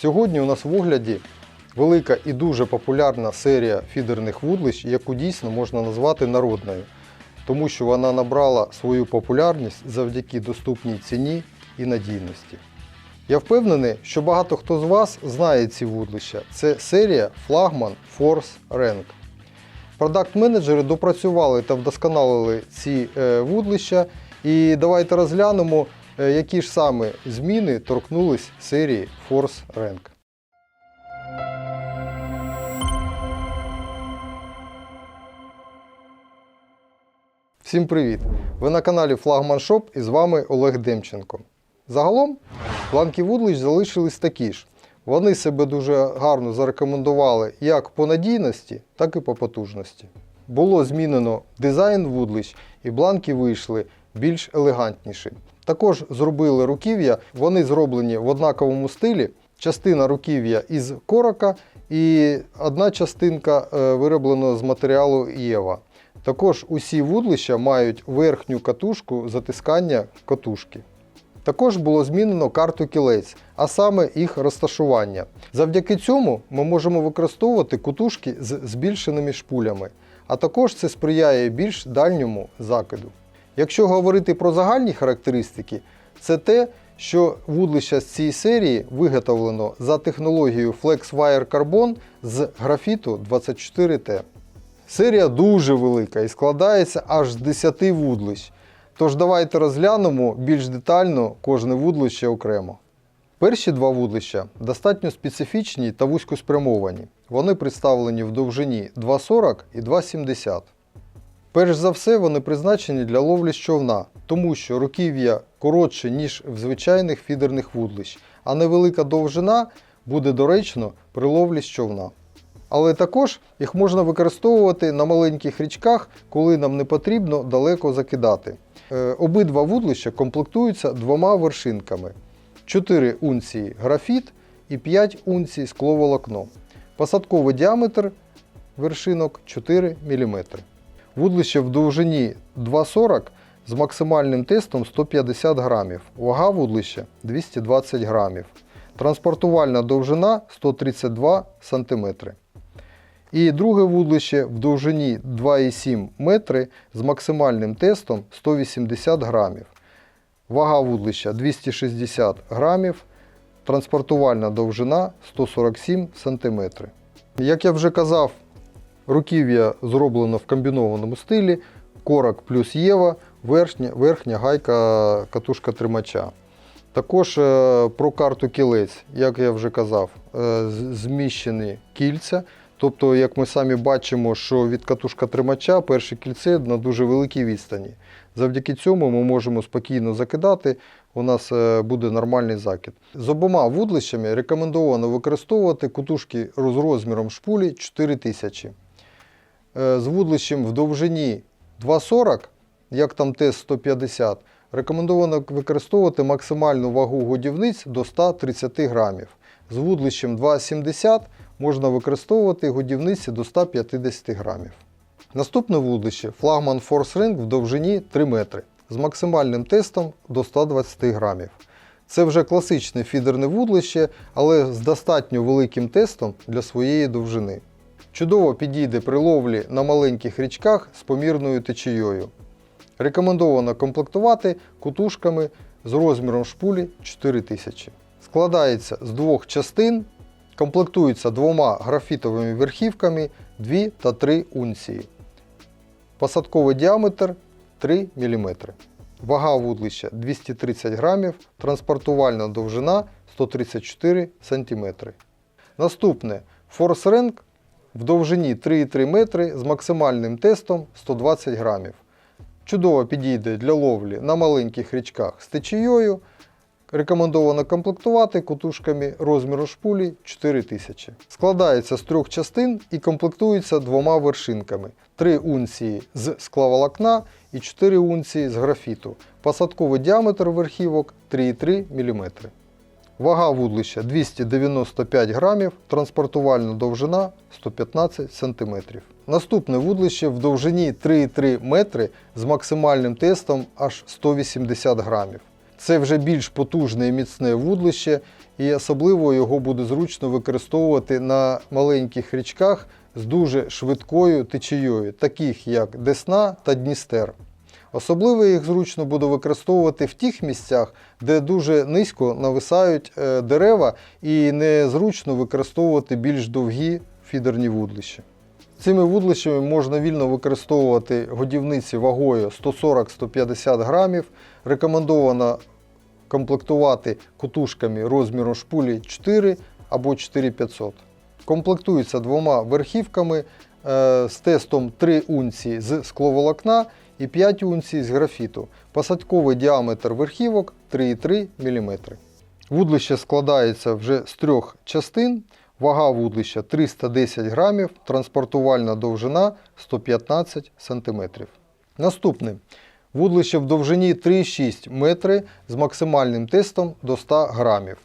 Сьогодні у нас в огляді велика і дуже популярна серія фідерних вудлищ, яку дійсно можна назвати народною, тому що вона набрала свою популярність завдяки доступній ціні і надійності. Я впевнений, що багато хто з вас знає ці вудлища. Це серія флагман Force Rank. Продакт-менеджери допрацювали та вдосконалили ці е, вудлища. І давайте розглянемо, які ж саме зміни торкнулись серії Force Rank. Всім привіт! Ви на каналі Flagman Shop і з вами Олег Демченко. Загалом планки вудлищ залишились такі ж. Вони себе дуже гарно зарекомендували як по надійності, так і по потужності. Було змінено дизайн вудлищ, і бланки вийшли більш елегантніші. Також зробили руків'я, вони зроблені в однаковому стилі. Частина руків'я із корока і одна частинка е, вироблена з матеріалу Єва. Також усі вудлища мають верхню катушку затискання катушки. Також було змінено карту кілець, а саме їх розташування. Завдяки цьому ми можемо використовувати кутушки з збільшеними шпулями, а також це сприяє більш дальньому закиду. Якщо говорити про загальні характеристики, це те, що вудлища з цієї серії виготовлено за технологією FlexWire Carbon з графіту 24T. Серія дуже велика і складається аж з 10 вудлищ. Тож давайте розглянемо більш детально кожне вудлище окремо. Перші два вудлища достатньо специфічні та вузькоспрямовані. Вони представлені в довжині 2,40 і 2,70. Перш за все, вони призначені для ловлі з човна, тому що руків'я коротше, ніж в звичайних фідерних вудлищ, а невелика довжина буде доречно при ловлі з човна. Але також їх можна використовувати на маленьких річках, коли нам не потрібно далеко закидати. Е, Обидва вудлища комплектуються двома вершинками: 4 унції графіт і 5 унцій скловолокно. Посадковий діаметр вершинок 4 мм. Вудлище в довжині 2,40 з максимальним тестом 150 грамів. Вага вудлища 220 грамів. Транспортувальна довжина 132 см. І друге вудлище в довжині 2,7 метри з максимальним тестом 180 грамів. Вага вудлища 260 грамів. Транспортувальна довжина 147 см. Як я вже казав, руків'я зроблено в комбінованому стилі. Корок плюс Єва, верхня, верхня гайка катушка тримача. Також е, про карту кілець, як я вже казав, е, зміщені кільця. Тобто, як ми самі бачимо, що від катушка тримача перше кільце на дуже великій відстані. Завдяки цьому ми можемо спокійно закидати, у нас е, буде нормальний закид. З обома вудлищами рекомендовано використовувати кутушки з розміром шпулі 4000. Е, З вудлищем в довжині 2,40, як там Т-150, рекомендовано використовувати максимальну вагу годівниць до 130 грамів. З вудлищем 2,70 можна використовувати годівниці до 150 грамів. Наступне вудлище флагман Force Ring в довжині 3 метри з максимальним тестом до 120 грамів. Це вже класичне фідерне вудлище, але з достатньо великим тестом для своєї довжини. Чудово підійде при ловлі на маленьких річках з помірною течією. Рекомендовано комплектувати кутушками з розміром шпулі 4000. Складається з двох частин, комплектується двома графітовими верхівками 2 та 3 унції. Посадковий діаметр 3 мм. Вага вудлища 230 грамів, транспортувальна довжина 134 см. Наступне Rank в довжині 3,3 метри з максимальним тестом 120 грамів. Чудово підійде для ловлі на маленьких річках з течією. Рекомендовано комплектувати кутушками розміру шпулі 4000. Складається з трьох частин і комплектується двома вершинками: 3 унції з скловолокна і 4 унції з графіту. Посадковий діаметр верхівок 3,3 мм. Вага вудлища 295 грамів, транспортувальна довжина 115 см. Наступне вудлище в довжині 3,3 метри з максимальним тестом аж 180 грамів. Це вже більш потужне і міцне вудлище, і особливо його буде зручно використовувати на маленьких річках з дуже швидкою течією, таких як Десна та Дністер. Особливо їх зручно буде використовувати в тих місцях, де дуже низько нависають е, дерева і незручно використовувати більш довгі фідерні вудлища. Цими вудлищами можна вільно використовувати годівниці вагою 140-150 грамів. Рекомендовано комплектувати кутушками розміром шпулі 4 або 4500. Комплектується двома верхівками е, з тестом 3 унції з скловолокна і 5 унцій з графіту. Посадковий діаметр верхівок 3,3 мм. Вудлище складається вже з трьох частин. Вага вудлища 310 грамів, транспортувальна довжина 115 см. Наступне. Вудлище в довжині 3,6 метри з максимальним тестом до 100 грамів.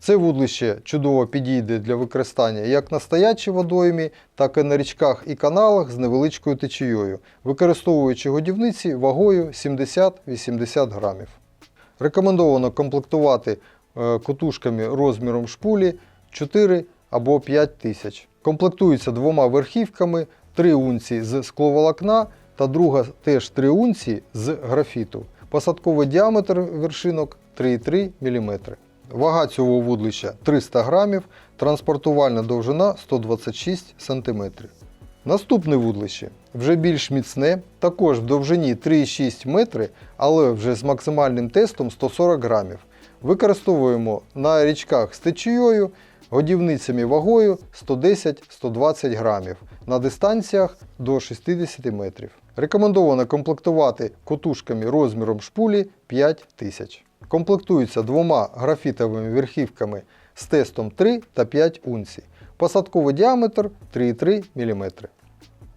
Це вудлище чудово підійде для використання як на стоячій водоймі, так і на річках і каналах з невеличкою течією, використовуючи годівниці вагою 70-80 грамів. Рекомендовано комплектувати е, котушками розміром шпулі 4 або 5 тисяч. Комплектується двома верхівками, 3 унції з скловолокна та друга теж 3 унції з графіту. Посадковий діаметр вершинок 3,3 мм. Вага цього вудлища 300 грамів, транспортувальна довжина 126 см. Наступне вудлище вже більш міцне, також в довжині 3,6 метри, але вже з максимальним тестом 140 грамів. Використовуємо на річках з течією, годівницями вагою 110-120 грамів на дистанціях до 60 метрів. Рекомендовано комплектувати котушками розміром шпулі 5000. Комплектується двома графітовими верхівками з тестом 3 та 5 унцій. Посадковий діаметр 3,3 мм.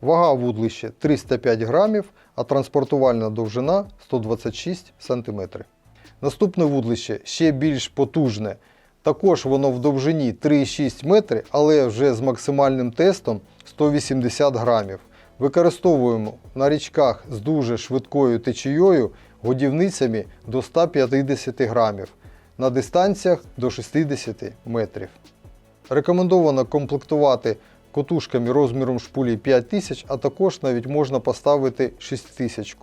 Вага вудлища 305 грамів, а транспортувальна довжина 126 см. Наступне вудлище ще більш потужне. Також воно в довжині 3,6 метри, але вже з максимальним тестом 180 грамів. Використовуємо на річках з дуже швидкою течією годівницями до 150 грамів, на дистанціях до 60 метрів. Рекомендовано комплектувати котушками розміром шпулі 5000, а також навіть можна поставити 6000.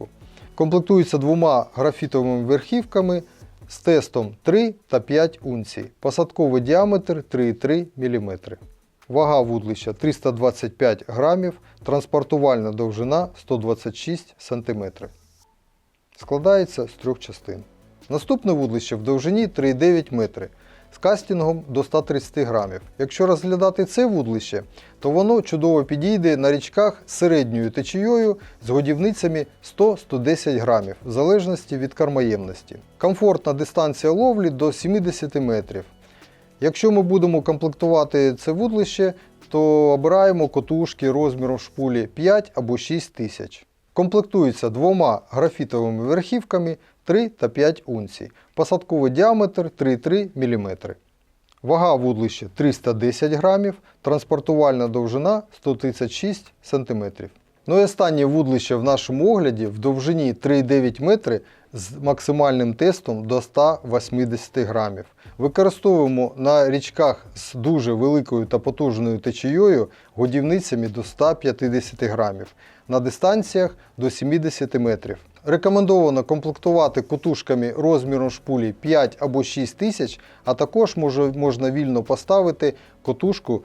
Комплектується двома графітовими верхівками з тестом 3 та 5 унцій. Посадковий діаметр 3,3 мм. Вага вудлища 325 грамів, транспортувальна довжина 126 см. Складається з трьох частин. Наступне вудлище в довжині 3,9 метри з кастингом до 130 грамів. Якщо розглядати це вудлище, то воно чудово підійде на річках середньою течією з годівницями 100-110 грамів, в залежності від кармоємності. Комфортна дистанція ловлі до 70 метрів. Якщо ми будемо комплектувати це вудлище, то обираємо котушки розміром шпулі 5 або 6 тисяч. Комплектується двома графітовими верхівками 3 та 5 унцій. Посадковий діаметр 3,3 мм. Вага вудлища 310 грамів, транспортувальна довжина 136 см. Ну і останнє вудлище в нашому огляді в довжині 3,9 метри з максимальним тестом до 180 грамів. Використовуємо на річках з дуже великою та потужною течією годівницями до 150 грамів, на дистанціях до 70 метрів. Рекомендовано комплектувати котушками розміром шпулі 5 або 6 тисяч, а також можна вільно поставити котушку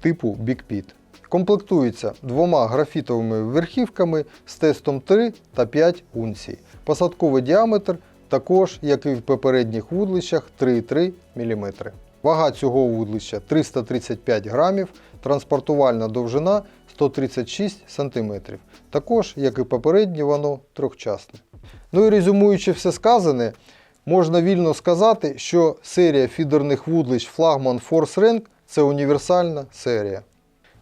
типу Pit. Комплектується двома графітовими верхівками з тестом 3 та 5 унцій. Посадковий діаметр також, як і в попередніх вудлищах, 3,3 мм. Вага цього вудлища 335 грамів, транспортувальна довжина 136 см. Також, як і попереднє, воно трьохчасне. Ну і резюмуючи все сказане, можна вільно сказати, що серія фідерних вудлищ флагман Force Rank це універсальна серія.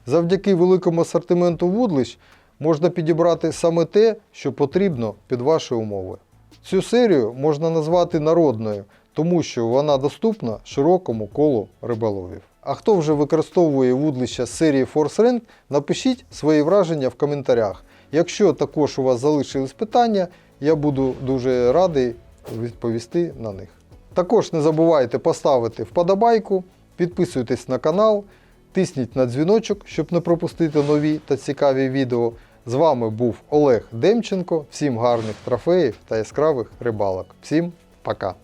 Завдяки великому асортименту вудлищ можна підібрати саме те, що потрібно під ваші умови. Цю серію можна назвати народною, тому що вона доступна широкому колу риболовів. А хто вже використовує вудлища з серії Force Rank, напишіть свої враження в коментарях. Якщо також у вас залишились питання, я буду дуже радий відповісти на них. Також не забувайте поставити вподобайку, підписуйтесь на канал, тисніть на дзвіночок, щоб не пропустити нові та цікаві відео. З вами був Олег Демченко. Всім гарних трофеїв та яскравих рибалок. Всім пока!